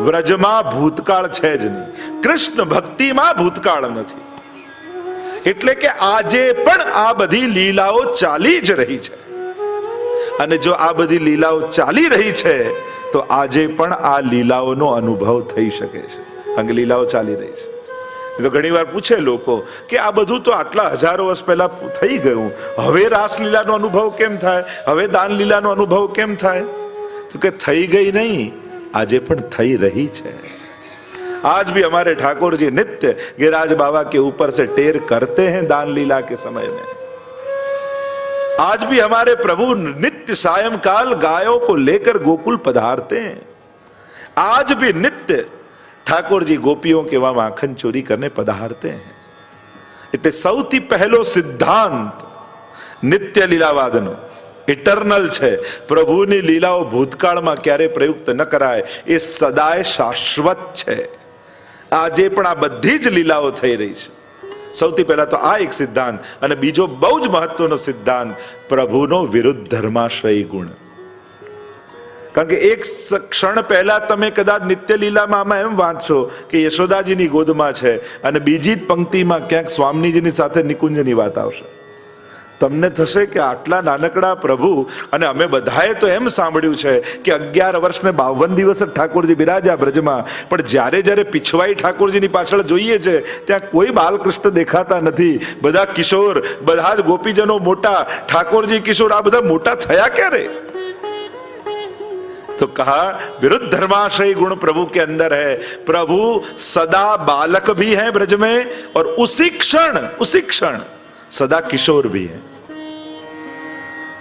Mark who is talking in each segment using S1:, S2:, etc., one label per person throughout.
S1: વ્રજમાં ભૂતકાળ છે જ નહીં. કૃષ્ણ ભક્તિમાં ભૂતકાળ નથી. એટલે કે આજે પણ આ બધી લીલાઓ ચાલી જ રહી છે. અને જો આ બધી લીલાઓ ચાલી રહી છે, તો આજે પણ આ લીલાઓનો અનુભવ થઈ શકે છે. કે લીલાઓ ચાલી રહી છે. તો ઘણી વાર પૂછે લોકો કે આ બધું તો આટલા હજારો વર્ષ પહેલા થઈ ગયું. હવે રાસલીલાનો અનુભવ કેમ થાય? હવે દાન લીલાનો અનુભવ કેમ થાય? તો કે થઈ ગઈ નહીં. આજે પણ થઈ રહી છે आज भी हमारे ठाकुर जी नित्य गिरिराज बाबा के ऊपर से टेर करते हैं दान लीला के समय में आज भी हमारे प्रभु नित्य सायंकाल गायों को लेकर गोकुल पधारते हैं आज भी नित्य ઠાકોર જી ગોપીઓ કે વહાં માખન ચોરી કરને પધારતે हैं એટલે સૌથી પહેલો સિદ્ધાંત નિત્ય લીલાવાદનો ઇટરનલ છે. પ્રભુની લીલાઓ ભૂતકાળમાં ક્યારે પ્રયુક્ત ન કરાય, એ સદાય શાશ્વત છે. આજે પણ આ બધી જ લીલાઓ થઈ રહી છે. સૌથી પહેલા તો આ એક સિદ્ધાંત અને બીજો બહુ જ મહત્વનો સિદ્ધાંત, પ્રભુનો વિરુદ્ધ ધર્માશયી ગુણ. કારણ કે એક ક્ષણ પહેલા તમે કદાચ નિત્ય લીલામાં આમાં એમ વાંચશો કે યશોદાજીની ગોદમાં છે અને બીજી જ પંક્તિમાં ક્યાંક સ્વામીજીની સાથે નિકુંજની વાત આવશે. તમને થશે કે આટલા નાનકડા પ્રભુ અને અમે બધાએ તો એમ સાંભળ્યું છે કે અગિયાર વર્ષ ને બાવન દિવસ જ ઠાકોરજી બિરાજ્યા બ્રજમાં પણ જ્યારે જ્યારે પીછવાઈ ઠાકોરજીની પાછળ જોઈએ છે ત્યાં કોઈ બાલકૃષ્ણ દેખાતા નથી બધા કિશોર બધા જ ગોપીજનો મોટા ઠાકોરજી કિશોર આ બધા મોટા થયા ક્યારે तो कहा विरुद्ध धर्माश्रय गुण प्रभु के अंदर है प्रभु सदा बालक भी है ब्रज में और उसी क्षण उसी क्षण સદા કિશોર ભી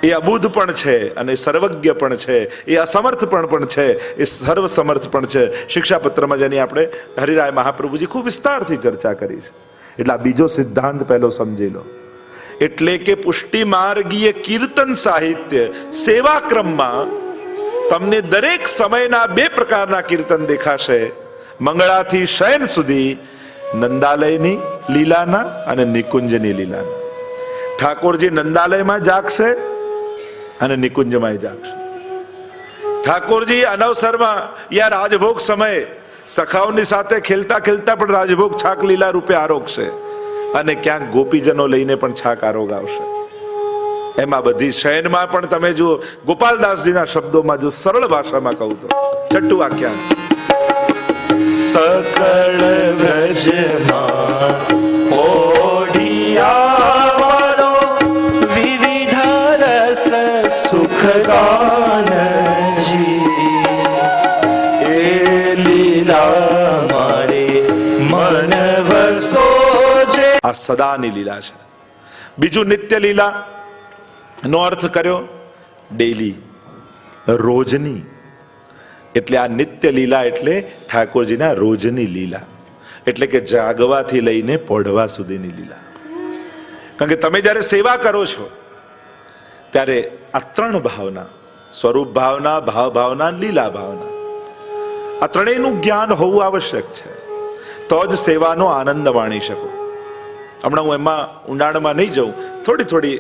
S1: એ અબુધ પણ છે અને સર્વજ્ઞ પણ છે. એ અસમર્થ પણ પણ છે. એ સર્વ સમર્થ પણ છે. શિક્ષાપત્રમાં જેની આપણે હરિરાય મહાપ્રભુજી ખૂબ વિસ્તારથી ચર્ચા કરી છે. એટલે આ બીજો સિદ્ધાંત પહેલો સમજી લો. એટલે કે પુષ્ટિ માર્ગીય કીર્તન સાહિત્ય સેવા ક્રમમાં તમને દરેક સમયના બે પ્રકારના કીર્તન દેખાશે. મંગળાથી શયન સુધી નંદાલયની લીલાના અને નિકુંજની લીલાના. ઠાકોરજી નંદાલયમાં જાગશે અને નિકુંજમાં જાગશે. ઠાકોરજી અનવસરમાં યા રાજભોગ સમયે સખાઓની સાથે ખેલતા ખેલતા પણ રાજભોગ છાક લીલા રૂપે આરોગશે અને ક્યાંક ગોપીજનો લઈને પણ છાક આરોગ આવશે. એમાં બધી શયનમાં પણ તમે જુઓ, ગોપાલદાસજીના શબ્દોમાં જો સરળ ભાષામાં કહું તો. છઠ્ઠું વાક્ય
S2: સકળ વ્રજમાં ઓડિયાવાનો સુખદાનજી એ લીલા મારે મન
S1: આ સદાની લીલા છે. બીજું નિત્ય લીલા નો અર્થ કર્યો ડેલી રોજની. એટલે આ નિત્ય લીલા એટલે ઠાકોરજીના રોજની લીલા. એટલે કે જાગવાથી લઈને પોઢવા સુધીની લીલા. કારણ કે તમે જ્યારે સેવા કરો છો ત્યારે આ ત્રણ ભાવના, સ્વરૂપ ભાવના, ભાવ ભાવના, લીલા ભાવના, આ ત્રણેયનું જ્ઞાન હોવું આવશ્યક છે. તો જ સેવાનો આનંદ માણી શકો. હમણાં હું એમાં ઊંડાણમાં નહીં જાઉં, થોડી થોડી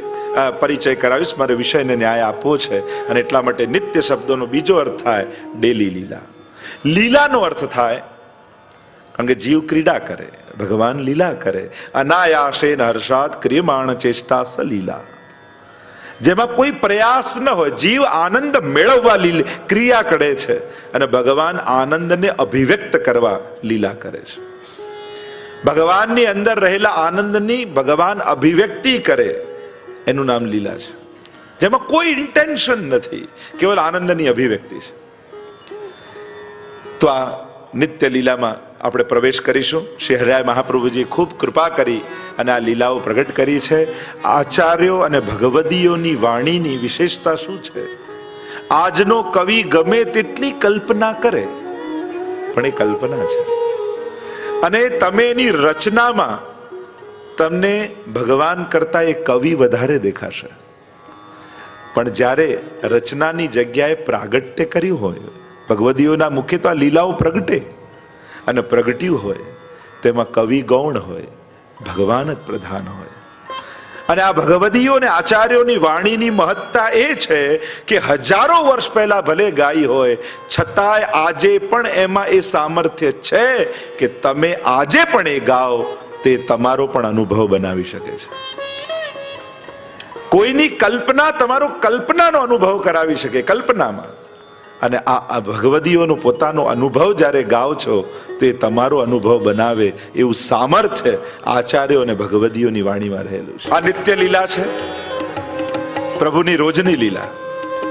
S1: પરિચય કરાવીશ, મારે વિષયને ન્યાય આપવો છે અને એટલા માટે નિત્ય શબ્દોનો બીજો અર્થ થાય, ડેલી લીલા. લીલાનો અર્થ થાય, કારણ કે જીવ ક્રીડા કરે, ભગવાન લીલા કરે, અનાયાસેન હર્ષાત ક્રિયમાણ ચેષ્ટા સલીલા. જેમાં કોઈ પ્રયાસ ન હોય. જીવ આનંદ મેળવવા ક્રિયા કરે છે અને ભગવાન આનંદને અભિવ્યક્ત કરવા લીલા કરે છે. ભગવાનની અંદર રહેલા આનંદની ભગવાન અભિવ્યક્તિ કરે. એનું નામ લીલા છે. જેમાં કોઈ ઇન્ટેન્શન નથી. કેવલ આનંદની અભિવ્યક્તિ છે. તો આ નિત્ય લીલામાં આપણે પ્રવેશ કરીશું. શ્રી હરિરાય મહાપ્રભુજીએ ખૂબ કૃપા કરી અને આ લીલાઓ પ્રગટ કરી છે. આચાર્યો અને ભગવદીઓની વાણીની વિશેષતા શું છે? આજનો કવિ ગમે તેટલી કલ્પના કરે, પણ એ કલ્પના છે. અને તમે એની રચનામાં તમને ભગવાન કરતા એ કવિ વધારે દેખાશે. પણ જ્યારે રચનાની જગ્યાએ પ્રાગટ્ય કર્યું હોય, ભગવદીઓના મુખ્ય તો આ લીલાઓ પ્રગટે. અને પ્રગટ્યું હોય, તેમાં કવિ ગૌણ હોય, ભગવાન જ પ્રધાન હોય. અને આ ભગવદીઓ અને આચાર્યોની વાણીની મહત્તા એ છે કે હજારો વર્ષ પહેલા ભલે ગાઈ હોય, છતાંય આજે પણ એમાં એ સામર્થ્ય છે કે તમે આજે પણ એ ગાઓ, તે તમારો પણ અનુભવ બનાવી શકે છે. કોઈની કલ્પના તમારો કલ્પનાનો અનુભવ કરાવી શકે, કલ્પનામાં. અને આ ભગવદીઓનો પોતાનો અનુભવ જ્યારે ગાઓ છો, તો એ તમારો અનુભવ બનાવે એવું સામર્થ્ય આચાર્યો અને ભગવદીઓની વાણીમાં રહેલું છે. આ નિત્ય લીલા છે. પ્રભુની રોજની લીલા.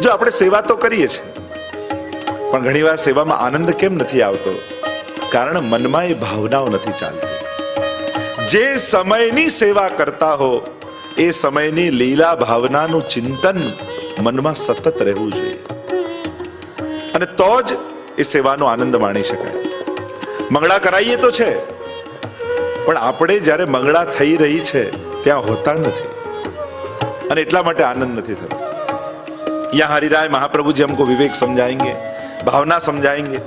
S1: જો આપણે સેવા તો કરીએ છીએ, પણ ઘણીવાર સેવામાં આનંદ કેમ નથી આવતો? કારણ મનમાં એ ભાવનાઓ નથી ચાલતી. જે સમયની સેવા કરતા હો, એ સમયની લીલા ભાવનાનું ચિંતન મનમાં સતત રહેવું જોઈએ. અને તો જ એ સેવાનો આનંદ માણી શકાય. મંગળા કરાવીએ તો છે, પણ આપણે જ્યારે મંગળા થઈ રહી છે, ત્યાં હોતા નથી. અને એટલા માટે આનંદ નથી થતો. યા હરિરાય, મહાપ્રભુજી હમકો વિવેક સમજાયેંગે, ભાવના સમજાયેંગે,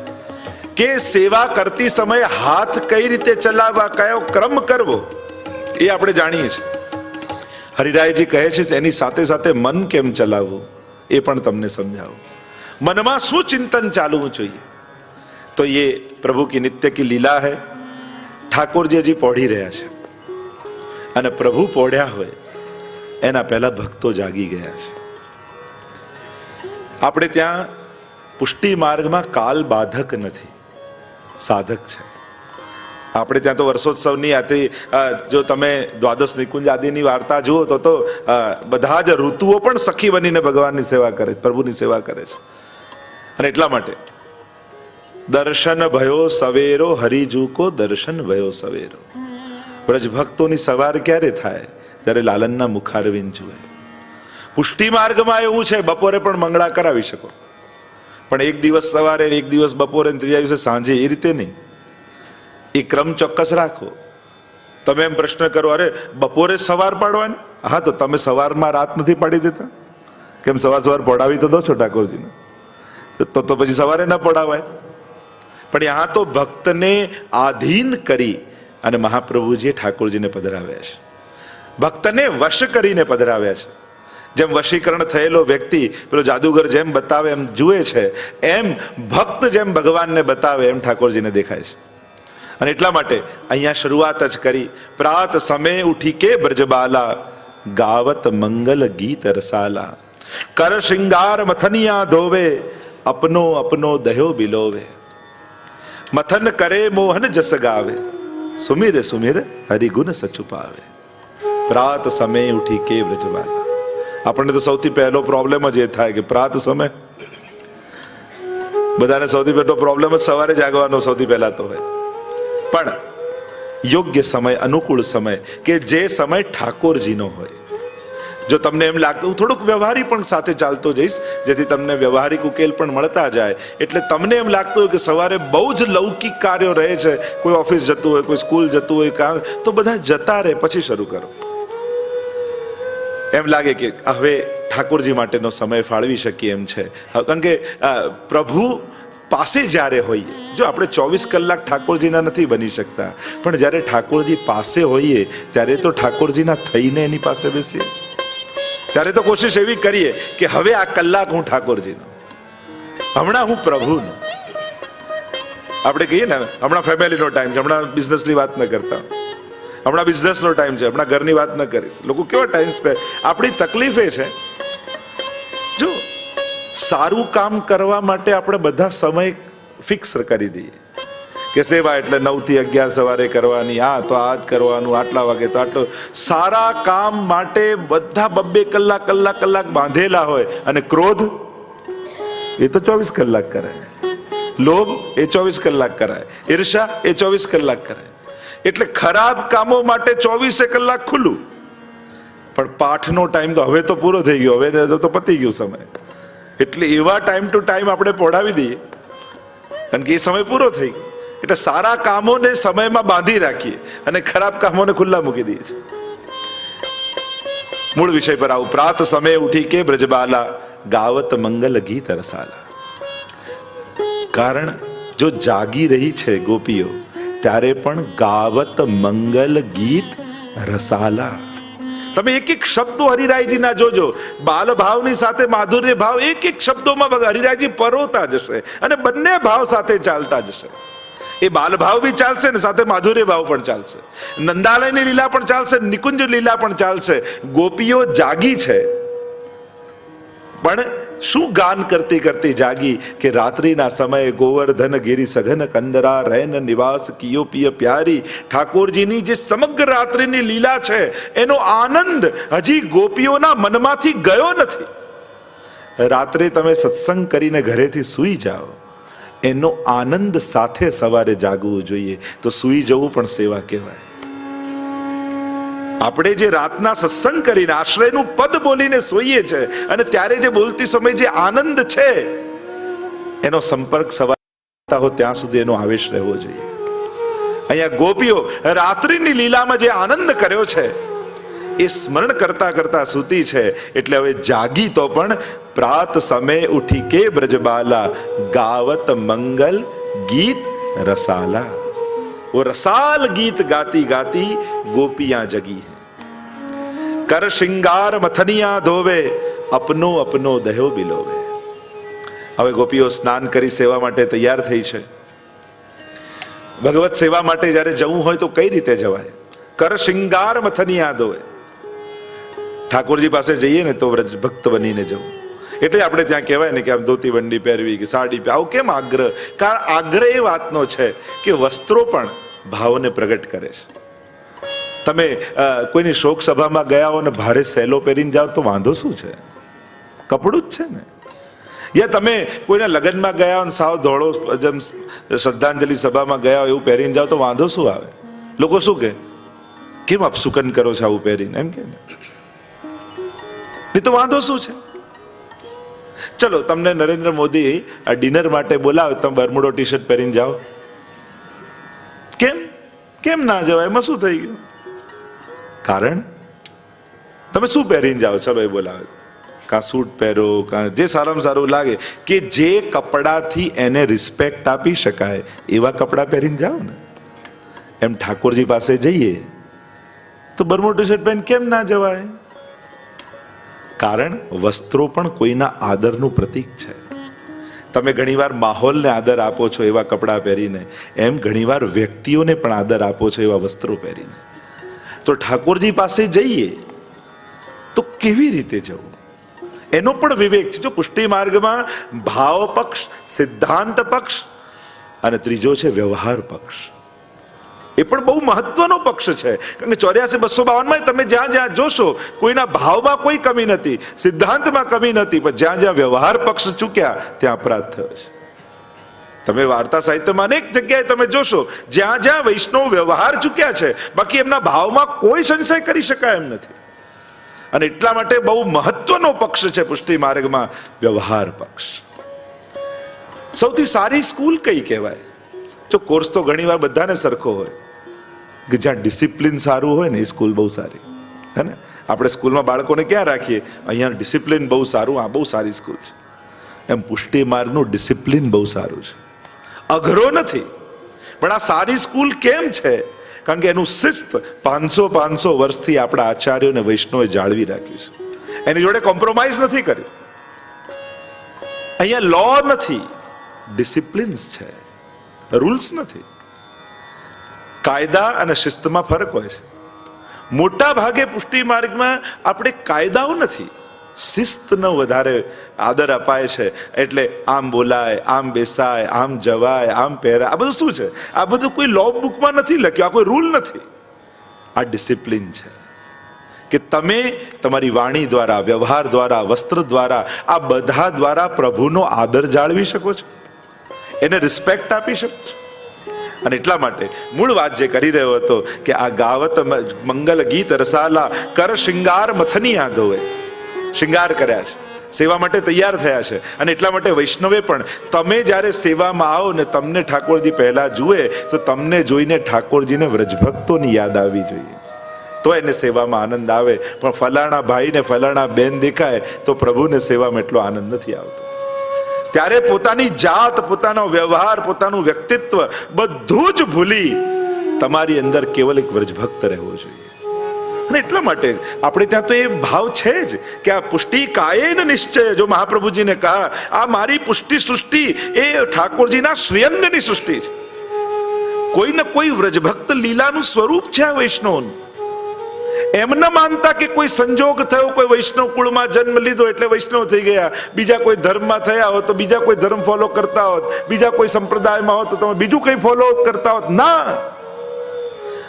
S1: કે સેવા કરતી સમયે હાથ કઈ રીતે ચલાવવા, કયો ક્રમ કરવો, એ આપણે જાણીએ છીએ. હરિરાયજી કહે છે, એની સાથે સાથે મન કેમ ચલાવવું? એ પણ તમને સમજાવું. મનમાં શું ચિંતન ચાલવું જોઈએ? તો એ પ્રભુ કી નિત્ય કી લીલા હૈ. ઠાકોરજીજી પોઢી રહ્યા છે. અને પ્રભુ પોઢ્યા હોય, એના પહેલા ભક્તો જાગી ગયા છે. આપણે ત્યાં પુષ્ટિ માર્ગમાં કાલ બાધક નથી. સાધક છે. આપણે ત્યાં તો વર્ષોત્સવની આથી જો તમે દ્વાદશ નિકુંજ આદિની વાર્તા જુઓ તો તો બધા જ ઋતુઓ પણ સખી બનીને ભગવાનની સેવા કરે પ્રભુની સેવા કરે છે. અને એટલા માટે. દર્શન ભયો સવેરો, હરિજુકો દર્શન ભયો સવેરો. બ્રજ ભક્તોની સવાર ક્યારે થાય? ત્યારે લાલનના મુખારવિંદ જુએ. પુષ્ટિ માર્ગમાં એવું છે, બપોરે પણ મંગળા કરાવી શકો. પણ એક દિવસ સવારે એક દિવસ બપોરે ત્રીજા દિવસે સાંજે એ રીતે નહીં. એ ક્રમ ચોક્કસ રાખો. તમે એમ પ્રશ્ન કરો, અરે, બપોરે સવાર પાડવાની? હા, તો તમે સવારમાં રાત નથી પાડી દેતા. કેમ સવાર સવાર પડાવી તો દો છો ઠાકોરજીને. તો તો પછી સવારે ન પડાવાય પણ આ તો ભક્તને આધીન કરી અને મહાપ્રભુજીએ ઠાકોરજીને પધરાવ્યા છે. ભક્તને વશ કરીને પધરાવ્યા છે. જેમ વશીકરણ થયેલો વ્યક્તિ, પેલો જાદુગર જેમ બતાવે એમ જુએ છે, એમ ભક્ત જેમ ભગવાનને બતાવે એમ ઠાકોરજીને દેખાય છે. અને એટલા માટે અહીંયા શરૂઆત જ કરી, પ્રાત સમય ઉઠી કે બ્રજબાલા, ગાવત મંગલ ગીત રસાલા, કર શૃંગાર મથનિયા ધોવે અપનો અપનો દહ્યો બિલોવે મથન કરે મોહન જસ ગાવે સુમિર સુમિર હરિગુણ સચુપાવે પ્રાત સમય ઉઠી કે બ્રજબાલા આપણને તો સૌથી પહેલો પ્રોબ્લેમ જ એ થાય કે પ્રાત સમય બધાને સૌથી પહેલો પ્રોબ્લેમ જ સવારે જાગવાનો સૌથી પહેલા તો હોય પણ યોગ્ય સમય અનુકૂળ સમય કે જે સમય ઠાકોરજીનો હોય જો તમને એમ લાગતું, હું થોડુંક વ્યવહારી પણ સાથે ચાલતો જઈશ, જેથી તમને વ્યવહારિક ઉકેલ પણ મળતા જાય. એટલે તમને એમ લાગતું હોય કે સવારે બહુ જ લૌકિક કાર્યો રહે છે, કોઈ ઓફિસ જતું હોય, કોઈ સ્કૂલ જતું હોય, કામ, તો બધા જતા રહે, પછી શરૂ કરો. એમ લાગે કે હવે ઠાકોરજી માટેનો સમય ફાળવી શકીએ એમ છે. કારણ કે પ્રભુ પાસે જ્યારે હોઈએ, જો આપણે ચોવીસ કલાક ઠાકોરજીના નથી બની શકતા, પણ જ્યારે ઠાકોરજી પાસે હોઈએ, ત્યારે તો ઠાકોરજીના થઈને એની પાસે બેસીએ. ત્યારે તો કોશિશ એવી કરીએ કે હવે આ કલાક હું ઠાકોરજીનો. હમણાં હું પ્રભુનો. આપણે કહીએ ને, હમણાં ફેમિલીનો ટાઈમ છે, હમણાં બિઝનેસની વાત ન કરતા. હમણાં બિઝનેસનો ટાઈમ છે, હમણાં ઘરની વાત ન કરીશ. લોકો કેવા ટાઈમ સ્પેન્ડ આપણી તકલીફ એ છે. જો સારું કામ કરવા માટે આપણે બધા સમય ફિક્સ કરી દઈએ. કે સેવા એટલે નવથી અગિયાર સવારે કરવાની આ તો આ જ કરવાનું, આટલા વાગે તો આટલો. સારા કામ માટે બધા બબ્બે કલાક કલાક કલાક બાંધેલા હોય અને ક્રોધ, એ તો ચોવીસ કલાક કરાય લોભ, એ ચોવીસ કલાક કરાય. ઈર્ષા એ ચોવીસ કલાક કરાય. એટલે ખરાબ કામો માટે ચોવીસે કલાક ખુલ્લું. પણ પાઠનો ટાઈમ તો હવે તો પૂરો થઈ ગયો. હવે તો પતી ગયો સમય. એટલે એવા ટાઈમ ટુ ટાઈમ આપણે પહોળાવી દઈએ. કારણ કે એ સમય પૂરો થઈ ગયો. એટલે સારા કામોને સમયમાં બાંધી રાખીએ અને ખરાબ કામોને ખુલ્લા મૂકી દઈએ મૂળ વિષય પર આવું. પ્રાત સમય ઉઠી કે બ્રજબાલા? ગાવત મંગલ ગીત રસાલા. કારણ જો જાગી રહી છે ગોપીઓ, ત્યારે પણ ગાવત મંગલ ગીત રસાલા. તમે એક એક શબ્દો હરિરાયજીના જોજો. બાલ ભાવની સાથે માધુર્ય ભાવ એક એક શબ્દોમાં હરિરાયજી પરોતા જશે અને બંને ભાવ સાથે ચાલતા જશે. એ બાલભાવ બી ચાલશે ને સાથે માધુર્ય ભાવ પણ ચાલશે. નંદાલયની લીલા પણ ચાલશે, નિકુંજ લીલા પણ ચાલશે. ગોપીઓ જાગી છે. પણ શું ગાન કરતી કરતી જાગી કે રાત્રિના સમયે ગોવર્ધન ગિરી સઘન કંદરા રૈન નિવાસ કિયો પિય પ્યારી. ઠાકોરજીની જે સમગ્ર રાત્રિની લીલા છે, એનો આનંદ હજી ગોપીઓના મનમાંથી ગયો નથી. રાત્રે તમે સત્સંગ કરીને ઘરેથી સૂઈ જાઓ. એનો આનંદ સાથે સવારે જાગવું જોઈએ. તો સૂઈ જવું પણ સેવા કહેવાય. આપણે જે રાતના સત્સંગ કરીને આશ્રયનું પદ બોલીને સોઈએ છે અને ત્યારે જે બોલતી સમય જે આનંદ છે, એનો સંપર્ક સવાર હો ત્યાં સુધી એનો આવેશ રહેવો જોઈએ. અહીંયા ગોપીઓ રાત્રિની લીલામાં જે આનંદ કર્યો છે એ સ્મરણ કરતા કરતા સૂતી છે. એટલે હવે જાગી તો પણ પ્રાત સમય ઉઠી કે બ્રજબાલા? ગાવત મંગલ ગીત રસાલા. વો રસાલ ગીત ગાતી ગાતી ગોપિયા જગી હે. કર શિંગાર મથનિયા ધોવે, અપનો અપનો દહ્યો બિલોવે. હવે ગોપીઓ સ્નાન કરી સેવા માટે તૈયાર થઈ છે. ભગવત સેવા માટે જ્યારે જવું હોય તો કઈ રીતે જવાય? કર શિંગાર મથનિયા ધોવે ઠાકોરજી પાસે જઈએ ને તો વ્રજ ભક્ત બનીને જવું. એટલે આપણે ત્યાં કહેવાય ને કે આમ ધોતી વંડી પહેરવી કે સાડી પહેર આવું કેમ આગ્રહ? કારણ આગ્રહ એ વાતનો છે કે વસ્ત્રો પણ ભાવને પ્રગટ કરે છે. તમે કોઈની શોક સભામાં ગયા હો ને ભારે સહેલો પહેરીને જાઓ તો વાંધો શું છે? કપડું જ છે ને. યા તમે કોઈના લગ્નમાં ગયા હો ને સાવ ધોળો જેમ શ્રદ્ધાંજલિ સભામાં ગયા એવું પહેરીને જાઓ તો વાંધો શું આવે? લોકો શું કે કેમ અપસુકન કરો છો આવું પહેરીને? એમ કે ને. નહીં તો વાંધો શું છે? ચલો, તમને નરેન્દ્ર મોદી આ ડિનર માટે બોલાવે તમે બરમુડો ટી શર્ટ પહેરીને જાઓ. કેમ? કેમ ના જવાય? એમાં શું થઈ ગયું? કારણ? તમે શું પહેરીને જાઓ? ચલો, એ બોલાવે. કાં સૂટ પહેરો, કાં જે સારામાં સારું લાગે, કે જે કપડાથી એને રિસ્પેક્ટ આપી શકાય, એવા કપડાં પહેરીને જાઓ ને. એમ ઠાકોરજી પાસે જઈએ, તો બરમો ટી શર્ટ પહેરીને કેમ ના જવાય? કારણ વસ્ત્રો પણ કોઈના આદરનું પ્રતીક છે. તમે ઘણીવાર માહોલને આદર આપો છો એવા કપડાં પહેરીને, એમ ઘણીવાર વ્યક્તિઓને પણ આદર આપો છો એવા વસ્ત્રો પહેરીને. તો ઠાકોરજી પાસે જઈએ, તો કેવી રીતે જવું? એનો પણ વિવેક છે. જો પુષ્ટિ માર્ગમાં ભાવ પક્ષ, સિદ્ધાંત પક્ષ અને ત્રીજો છે વ્યવહાર પક્ષ. એ પણ બહુ મહત્વનો પક્ષ છે. કારણ કે ચોર્યાસી બસો બાવનમાં તમે જ્યાં જ્યાં જોશો, કોઈના ભાવમાં કોઈ કમી નથી, સિદ્ધાંતમાં કમી નથી, પણ જ્યાં જ્યાં વ્યવહાર પક્ષ ચૂક્યા, ત્યાં અપરાધ થયો છે. તમે વાર્તા સાહિત્યમાં અનેક જગ્યાએ તમે જોશો, જ્યાં જ્યાં વૈષ્ણવ વ્યવહાર ચૂક્યા છે, બાકી એમના ભાવમાં કોઈ સંશય કરી શકાય એમ નથી. અને એટલા માટે બહુ મહત્વનો પક્ષ છે પુષ્ટિ માર્ગમાં વ્યવહાર પક્ષ. સૌથી સારી સ્કૂલ કઈ કહેવાય? જો કોર્સ તો ઘણીવાર બધાને સરખો હોય. કે જ્યાં ડિસિપ્લિન સારું હોય ને એ સ્કૂલ બહુ સારી. હે ને? આપણે સ્કૂલમાં બાળકોને ક્યાં રાખીએ? અહીંયા ડિસિપ્લિન બહુ સારું, આ બહુ સારી સ્કૂલ છે. એમ પુષ્ટિ માર્ગનું ડિસિપ્લિન બહુ સારું છે. અઘરો નથી, પણ આ સારી સ્કૂલ કેમ છે? કારણ કે એનું શિસ્ત પાંચસો પાંચસો વર્ષથી આપણા આચાર્યો અને વૈષ્ણવે જાળવી રાખ્યું છે. એની જોડે કોમ્પ્રોમાઇઝ નથી કર્યું. અહીંયા લો નથી ડિસિપ્લિન્સ છે. રૂલ્સ નથી. કાયદા અને શિસ્તમાં ફરક હોય છે. મોટા ભાગે પુષ્ટિ માર્ગમાં આપણે કાયદાઓ નથી, શિસ્તનો વધારે આદર અપાય છે. એટલે આમ બોલાય, આમ બેસાય, આમ જવાય, આમ પહેરાય, આ બધું શું છે? આ બધું કોઈ લો બુકમાં નથી લખ્યું, આ કોઈ રૂલ નથી. આ ડિસિપ્લિન છે. કે તમે તમારી વાણી દ્વારા, વ્યવહાર દ્વારા, વસ્ત્ર દ્વારા, આ બધા દ્વારા પ્રભુનો આદર જાળવી શકો છો. એને રિસ્પેક્ટ આપી શકો છો. અને એટલા માટે મૂળ વાત જે કરી રહ્યો હતો કે આ ગાવત મંગલ ગીત રસાલા કર શિંગાર મથની ધોવે શિંગાર કર્યા છે. સેવા માટે તૈયાર થયા છે. અને એટલા માટે વૈષ્ણવે પણ તમે જ્યારે સેવામાં આવો ને તમને ઠાકોરજી પહેલા જુએ, તો તમને જોઈને ઠાકોરજીને વ્રજભક્તોની યાદ આવવી જોઈએ. તો એને સેવામાં આનંદ આવે. પણ ફલાણા ભાઈને ફલાણા બેન દેખાય, તો પ્રભુને સેવામાં એટલો આનંદ નથી આવતો. ત્યારે પોતાની જાત, પોતાનો વ્યવહાર, પોતાનું વ્યક્તિત્વ બધું જ ભૂલી તમારી અંદર કેવલ એક વ્રજભક્ત રહેવો જોઈએ. અને એટલા માટે આપણે ત્યાં તો એ ભાવ છે જ કે આ પુષ્ટિ કાયેન નિશ્ચય. જો મહાપ્રભુજીને કહા, આ મારી પુષ્ટિ સૃષ્ટિ એ ઠાકોરજીના શ્રેયંગની સૃષ્ટિ છે. કોઈ ને કોઈ વ્રજભક્ત લીલાનું સ્વરૂપ છે આ વૈષ્ણવનું. એમ ન માનતા કે કોઈ સંજોગ થયો, કોઈ વૈષ્ણવ કુળમાં જન્મ લીધો એટલે વૈષ્ણવ થઈ ગયા. બીજા કોઈ ધર્મમાં થયા હોત તો બીજા કોઈ ધર્મ ફોલો કરતા હોત. બીજા કોઈ સંપ્રદાયમાં હોત તો તમે બીજું કંઈ ફોલો કરતા હોત. ના!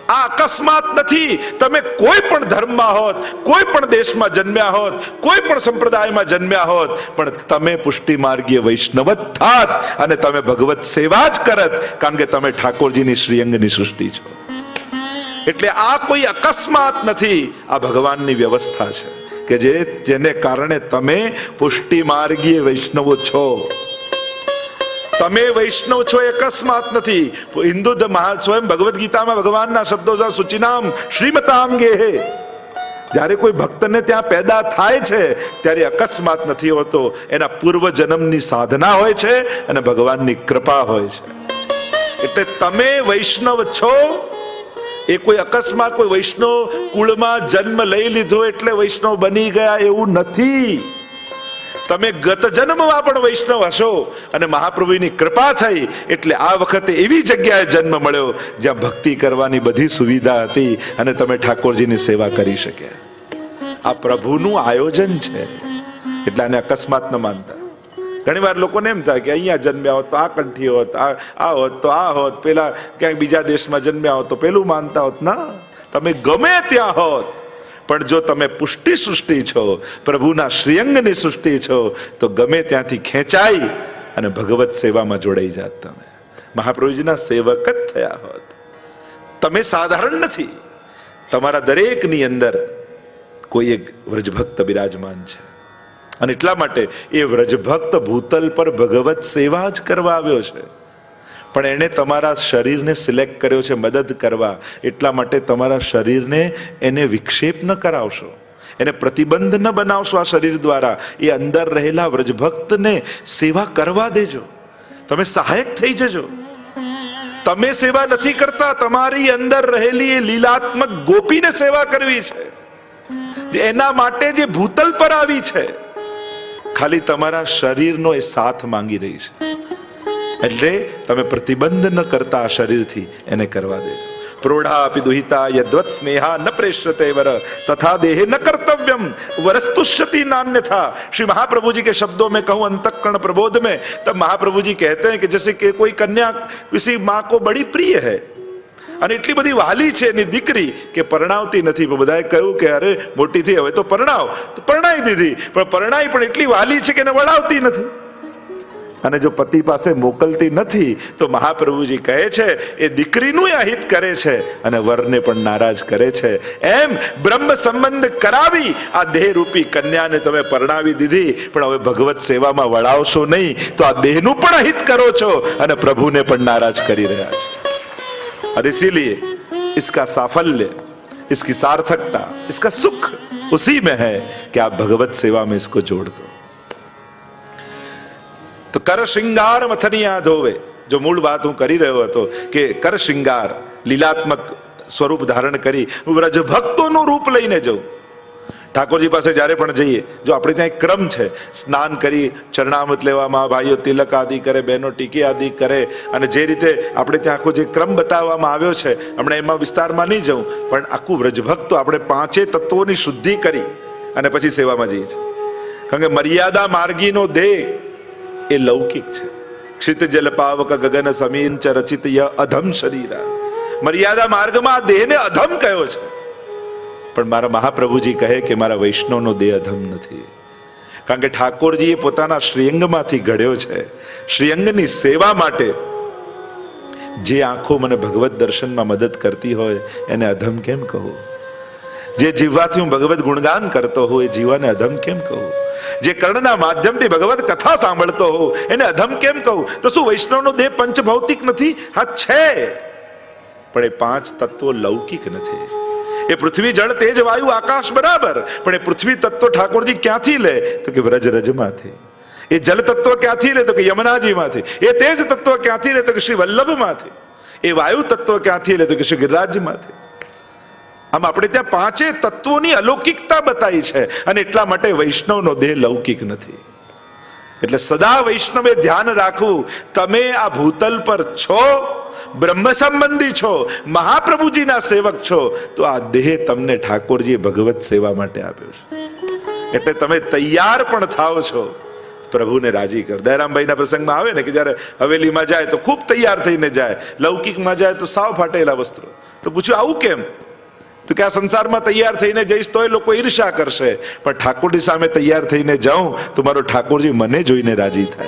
S1: આ અકસ્માત નથી. તમે કોઈ પણ ધર્મમાં હોત, કોઈ પણ દેશમાં જન્મ્યા હોત, કોઈ પણ સંપ્રદાયમાં જન્મ્યા હોત, પણ તમે પુષ્ટિ માર્ગીય વૈષ્ણવ જ થાત અને તમે ભગવત સેવા જ કરત. કારણ કે તમે ઠાકોરજીની શ્રીઅંગની સૃષ્ટિ છો. એટલે આ કોઈ અકસ્માત નથી. આ ભગવાનની વ્યવસ્થા છે કે જે જેને કારણે તમે પુષ્ટિ માર્ગીય વૈષ્ણવો છો. તમે વૈષ્ણવ છો અકસ્માત નથી. હિન્દુ સ્વયં ભગવદ્ ગીતામાં ભગવાનના શબ્દો સુચિનામ શ્રીમતાંગે હે. જ્યારે કોઈ ભક્તને ત્યાં પેદા થાય છે, ત્યારે અકસ્માત નથી હોતો. એના પૂર્વ જન્મની સાધના હોય છે અને ભગવાનની કૃપા હોય છે. એટલે તમે વૈષ્ણવ છો એ કોઈ અકસ્માત, કોઈ વૈષ્ણવ કુળમાં જન્મ લઈ લીધો એટલે વૈષ્ણવ બની ગયા એવું નથી. તમે ગત જન્મમાં પણ વૈષ્ણવ હશો અને મહાપ્રભુની કૃપા થઈ એટલે આ વખતે એવી જગ્યાએ જન્મ મળ્યો જ્યાં ભક્તિ કરવાની બધી સુવિધા હતી અને તમે ઠાકોરજીની સેવા કરી શક્યા. આ પ્રભુનું આયોજન છે. એટલે આને અકસ્માત ન માનતા. ઘણી વાર લોકોને એમ થાય કે અહીંયા જન્મ્યા હોત, તો આ કંઠી હોત, આ આ હોત, તો આ હોત, પેલા ક્યાંક બીજા દેશમાં જન્મ્યા હોત, તો પેલું માનતા હોત. ના, તમે ગમે ત્યાં હોત, પણ જો તમે પુષ્ટિ સૃષ્ટિ છો, પ્રભુના શ્રીઅંગની સૃષ્ટિ છો, તો ગમે ત્યાંથી ખેંચાઈ અને ભગવત સેવામાં જોડાઈ જાત તમે. મહાપ્રભુજીના સેવક જ થયા હોત. તમે સાધારણ નથી. તમારા દરેકની અંદર કોઈ એક વ્રજભક્ત બિરાજમાન છે. અને એટલા માટે એ વ્રજભક્ત ભૂતલ પર ભગવત સેવા જ કરવા આવ્યો છે. પણ એણે તમારા શરીરને સિલેક્ટ કર્યો છે મદદ કરવા. એટલા માટે તમારા શરીરને એને વિક્ષેપ ન કરાવશો. એને પ્રતિબંધ ન બનાવશો આ શરીર દ્વારા. એ અંદર રહેલા વ્રજભક્તને સેવા કરવા દેજો. તમે સહાયક થઈ જજો. તમે સેવા નથી કરતા, તમારી અંદર રહેલી એ લીલાત્મક ગોપીને સેવા કરવી છે. એના માટે જે ભૂતલ પર આવી છે. ખાલી તમારા શરીરનો એ સાથ માંગી રહી છે એટલે તમે પ્રતિબંધ ન કરતા આ શરીરથી એને કરવા દેજો પ્રોઢાપી દુહિતા યદ્વત સ્નેહા ન પ્રેષ્યતે વર તથા દેહે ન કર્તવ્યમ वरस्तुष्यति नान्यथा श्री महाप्रभु जी के शब्दों में कहूं अंतकरण प्रबोध में तब महाप्रभु जी कहते हैं कि जैसे कि कोई कन्या किसी माँ को बड़ी प्रिय है અને એટલી બધી વાલી છે એની દીકરી કે પરણાવતી નથી. પણ બધાએ કહ્યું કે અરે મોટી થઈ, હવે તો પરણાવ. તો પરણાવી દીધી. પણ પરણાઈ પણ એટલી વાલી છે કે એને વળાવતી નથી. અને જો પતિ પાસે મોકલતી નથી, તો મહાપ્રભુજી કહે છે, એ દીકરીનું અહિત કરે છે અને વરને પણ નારાજ કરે છે. એમ બ્રહ્મ સંબંધ કરાવી આ દેહરૂપી કન્યાને તમે પરણાવી દીધી. પણ હવે ભગવત સેવામાં વળાવશો નહીં, તો આ દેહનું પણ અહિત કરો છો અને પ્રભુને પણ નારાજ કરી રહ્યા છો. और इसीलिए इसका साफल्य इसकी सार्थकता इसका सुख उसी में है कि आप भगवत सेवा में इसको जोड़ दो તો કર શૃંગાર મથનિયા ધોવે જો મૂળ વાત હું કરી રહ્યો હતો કે કર શૃંગાર લીલાત્મક સ્વરૂપ ધારણ કરી હું વ્રજ ભક્તોનું રૂપ લઈને જઉં ઠાકોરજી પાસે જ્યારે પણ જઈએ, જો આપણે ત્યાં એક ક્રમ છે, સ્નાન કરી ચરણામૃત લેવામાં, ભાઈઓ તિલક આદિ કરે, બહેનો ટીકી આદિ કરે, અને જે રીતે આપણે ત્યાં આખો જે ક્રમ બતાવવામાં આવ્યો છે, હમણાં એમાં વિસ્તારમાં નહીં જવું પણ આખું વ્રજભક્તો આપણે પાંચે તત્વોની શુદ્ધિ કરી, અને પછી સેવામાં જઈએ છીએ. કારણ કે મર્યાદા માર્ગીનો દેહ એ લૌકિક છે. ક્ષિત જલ પાવક ગગન સમીન ચરચિત રચિત ય અધમ શરીરા. મર્યાદા માર્ગમાં આ દેહને અધમ કયો છે? પણ મારા મહાપ્રભુજી કહે કે મારા વૈષ્ણવનો દેહ અધમ નથી. કારણ કે ઠાકોરજીએ પોતાના શ્રીઅંગમાંથી ઘડ્યો છે. શ્રીઅંગની સેવા માટે જે આંખો મને ભગવત દર્શનમાં મદદ કરતી હોય, એને અધમ કેમ કહું? જે જીવવાથી હું ભગવત ગુણગાન કરતો હોઉં એ જીવાને અધમ કેમ કહું? જે કર્ણના માધ્યમથી ભગવત કથા સાંભળતો હોઉં એને અધમ કેમ કહું? તો શું વૈષ્ણવનો દેહ પંચભૌતિક નથી? હા, છે. પણ એ પાંચ તત્વો લૌકિક નથી. એ પૃથ્વી જળ, તેજ, વાયુ, આકાશ બરાબર. પણ એ પૃથ્વી તત્વ ઠાકોરજી ક્યાંથી લે? તો કે વ્રજ રજમાંથી. એ જલ તત્વ ક્યાંથી લે? તો કે યમુનાજીમાંથી. એ તેજ તત્વ ક્યાંથી લે? તો કે શ્રી વલ્લભમાંથી. એ વાયુ તત્વ ક્યાંથી લે? તો કે શ્રી ગિરિરાજમાંથી. આમ આપણે ત્યાં પાંચે તત્વોની અલૌકિકતા બતાવી છે. અને એટલા માટે વૈષ્ણવનો દેહ લૌકિક નથી. એટલે સદા વૈષ્ણવે ધ્યાન રાખવું. તમે આ ભૂતલ પર છો બ્રહ્મ સંબંધી છો, મહાપ્રભુજીના સેવક છો, તો આ દેહ તમને ઠાકોરજીએ ભગવત સેવા માટે આપ્યો છે. એટલે તમે તૈયાર પણ થાવ છો. પ્રભુને રાજી કર. દયારામભાઈના પ્રસંગમાં આવે ને કે જ્યારે હવેલીમાં જાય તો ખૂબ તૈયાર થઈને જાય. લૌકિકમાં જાય તો સાવ ફાટેલા વસ્ત્રો. તો પૂછ્યું, આવું કેમ? તો કે આ સંસારમાં તૈયાર થઈને જઈશ તો એ લોકો ઈર્ષા કરશે. પણ ઠાકોરજી સામે તૈયાર થઈને જાઉં તો મારો ઠાકોરજી મને જોઈને રાજી થાય.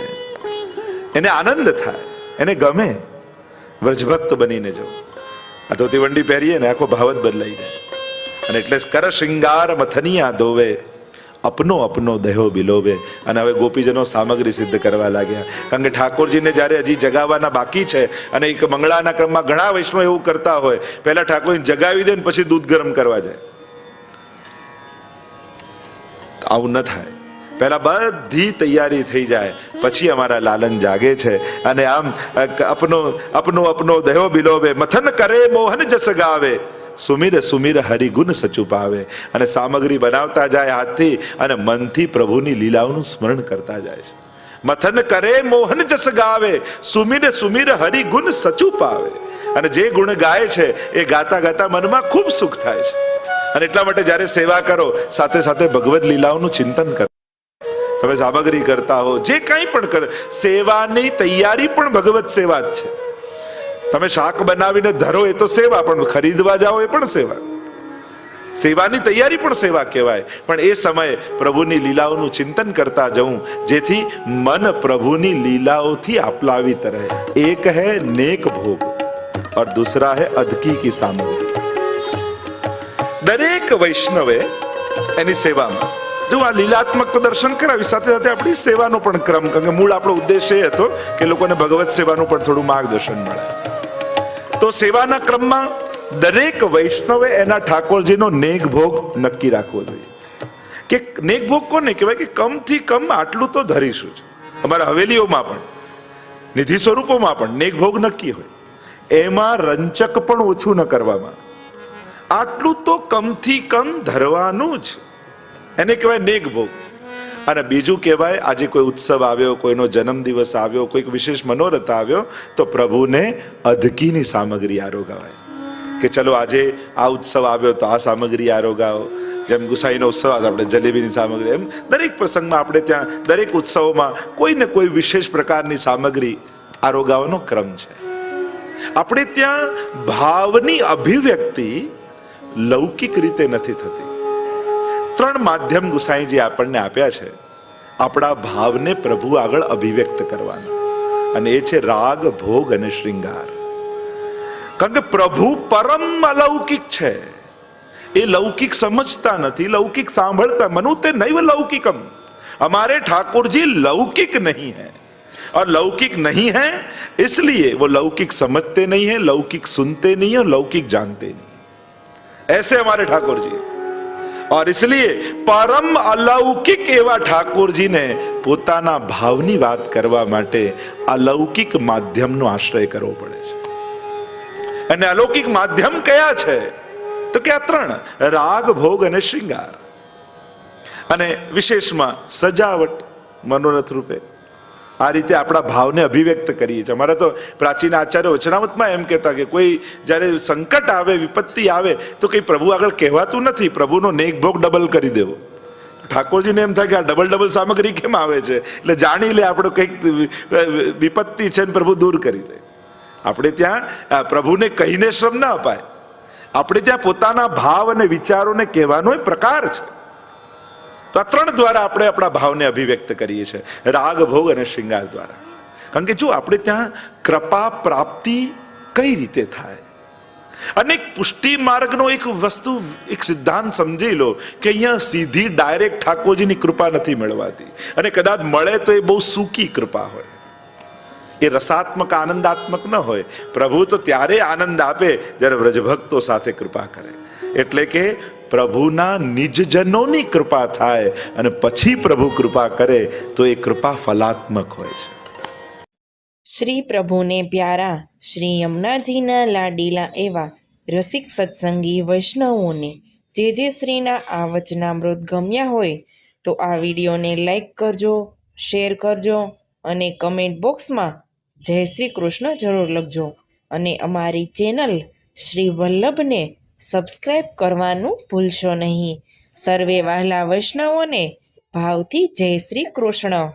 S1: એને આનંદ થાય. એને ગમે. વ્રજભક્ત બનીને જાઉં. આ ધોતી વંડી પહેરીએ ને આખો ભાવ જ બદલાઈ જાય. અને એટલે કર શૃંગાર મથનિયા ધોવે. અપનો અપનો દેહો બિલોવે અને હવે ગોપીજનો સામગ્રી સિદ્ધ કરવા લાગ્યા કારણ કે ઠાકોરજીને જ્યારે હજી જગાવવાના બાકી છે અને એક મંગળાના ક્રમમાં ઘણા વૈષ્ણવ એવું કરતા હોય, પહેલા ઠાકોરજીને જગાવી દે ને પછી દૂધ ગરમ કરવા જાય. આવું ન થાય. પહેલા બધી તૈયારી થઈ જાય, પછી અમારા લાલન જાગે છે. અને આમ અપનો અપનો અપનો દેહો બિલોવે મથન કરે મોહન જસ ગાવે. સુમિર સુમિર હરિગુણ સચુપાવે અને સામગ્રી બનાવતા જાય હાથથી અને મનથી પ્રભુની લીલાઓનું સ્મરણ કરતા જાય છે. મથન કરે મોહન જસ ગાવે, સુમિર સુમિર હરિગુણ સચુપાવે અને જે ગુણ ગાય છે, એ ગાતા ગાતા મનમાં ખૂબ સુખ થાય છે. અને એટલા માટે જ્યારે સેવા કરો, સાથે સાથે ભગવદ લીલાઓનું ચિંતન કરો. તમે સામગ્રી કરતા હો, જે કંઈ પણ કરે, સેવાની તૈયારી પણ ભગવત સેવા જ છે. તમે શાક બનાવીને ધરો એ તો સેવા, પણ ખરીદવા જાઓ એ પણ સેવા. સેવાની તૈયારી પણ સેવા કહેવાય. પણ એ સમયે પ્રભુની લીલાઓનું ચિંતન કરતા જવું જેથી મન પ્રભુની લીલાઓથી આપલાવિત રહે. એક હે નેક ભોગ ઓર દૂસરા હે અધકી કી સામગ્રી. દરેક વૈષ્ણવે એની સેવામાં, જો આ લીલાત્મક તો દર્શન કરાવી, સાથે સાથે આપણી સેવાનો પણ ક્રમ, કારણ કે મૂળ આપણો ઉદ્દેશ એ હતો કે લોકોને ભગવત સેવાનું પણ થોડું માર્ગદર્શન મળે. તો સેવાના ક્રમમાં દરેક વૈષ્ણવે એના ઠાકોરજીનો નેક ભોગ નક્કી રાખવો જોઈએ. કે નેક ભોગ કોને કહેવાય? કે કમથી કમ આટલું તો ધરીશું જ. અમારા હવેલીઓમાં પણ, નિધિ સ્વરૂપોમાં પણ નેક ભોગ નક્કી હોય. એમાં રંચક પણ ઓછું ન કરવામાં. આટલું તો કમથી કમ ધરવાનું જ. એને કહેવાય નેક ભોગ અને બીજું કહેવાય, આજે કોઈ ઉત્સવ આવ્યો, કોઈનો જન્મદિવસ આવ્યો, કોઈક વિશેષ મનોરથ આવ્યો, તો પ્રભુને અધકીની સામગ્રી આરોગાવાય. કે ચલો આજે આ ઉત્સવ આવ્યો તો આ સામગ્રી આરોગાવો. જેમ ગુસાઈનો ઉત્સવ આવે આપણે જલેબીની સામગ્રી, એમ દરેક પ્રસંગમાં આપણે ત્યાં, દરેક ઉત્સવોમાં કોઈ ને કોઈ વિશેષ પ્રકારની સામગ્રી આરોગાવાનો ક્રમ છે. આપણે ત્યાં ભાવની અભિવ્યક્તિ લૌકિક રીતે નથી થતી. ત્રણ માધ્યમ ગુસાઈજી આપણને આપ્યા છે આપણા ભાવને પ્રભુ આગળ અભિવ્યક્ત કરવાના અને એ છે રાગ ભોગ અને શૃંગાર કારણ કે પ્રભુ પરમ અલૌકિક છે એ લૌકિક સમજતા નથી લૌકિક સાંભળતા મનુ તે નૈવ લૌકિકમ हमारे ठाकुर जी लौकिक नहीं है और लौकिक नहीं है इसलिए वो लौकिक समझते नहीं है लौकिक सुनते नहीं है और लौकिक जानते नहीं ऐसे हमारे ठाकुर जी और इसलिए પરમ અલૌકિક એવા ઠાકોરજીને પોતાના ભાવની વાત કરવા માટે અલૌકિક માધ્યમનો આશ્રય કરવો પડે છે અને અલૌકિક માધ્યમ કયા છે તો કે આ ત્રણ રાગ ભોગ અને શૃંગાર અને વિશેષમાં સજાવટ મનોરથ રૂપે આ રીતે આપણા ભાવને અભિવ્યક્ત કરીએ છીએ. અમારા તો પ્રાચીન આચાર્ય વચનામતમાં એમ કહેતા કે કોઈ જ્યારે સંકટ આવે, વિપત્તિ આવે, તો કંઈ પ્રભુ આગળ કહેવાતું નથી. પ્રભુનો નેક ભોગ ડબલ કરી દેવો. ઠાકોરજીને એમ થાય કે આ ડબલ ડબલ સામગ્રી કેમ આવે છે? એટલે જાણી લે આપણો કંઈક વિપત્તિ છે ને પ્રભુ દૂર કરી દે. આપણે ત્યાં પ્રભુને કહીને શ્રમ ના અપાય. આપણે ત્યાં પોતાના ભાવ અને વિચારોને કહેવાનો પ્રકાર છે. તો આ ત્રણ દ્વારા આપણે આપણા ભાવને અભિવ્યક્ત કરીએ છીએ. રાગ, ભોગ અને શૃંગાર દ્વારા. કારણ કે જો આપણે ત્યાં કૃપા, પ્રાપ્તિ કઈ રીતે થાય? અને પુષ્ટિ માર્ગનો એક વસ્તુ, એક સિદ્ધાંત સમજી લો કે અહીંયા સીધી ડાયરેક્ટ ઠાકોરજીની કૃપા નથી મળવાતી. અને કદાચ મળે તો એ બહુ સૂકી કૃપા હોય. એ રસાત્મક, આનંદાત્મક ન હોય. પ્રભુ તો ત્યારે આનંદ આપે જ્યારે વ્રજભક્તો સાથે કૃપા કરે. એટલે કે પ્રભુના નિજજનોની કૃપા થાય અને પછી પ્રભુ કૃપા કરે તો એ કૃપા ફલાત્મક હોય છે.
S3: શ્રી પ્રભુને પ્યારા, શ્રી યમુનાજીના લાડીલા એવા રસિક સત્સંગી વૈષ્ણવોને, જે જે શ્રીના આ વચનામૃત ગમ્યા હોય, તો આ વિડીયોને લાઈક કરજો, શેર કરજો અને કમેન્ટ બોક્સમાં જય શ્રી કૃષ્ણ જરૂર લખજો અને અમારી ચેનલ શ્રી વલ્લભને સબસ્ક્રાઈબ કરવાનું ભૂલશો નહીં. સર્વે વહાલા વૈષ્ણવોને ભાવથી જય શ્રી કૃષ્ણ.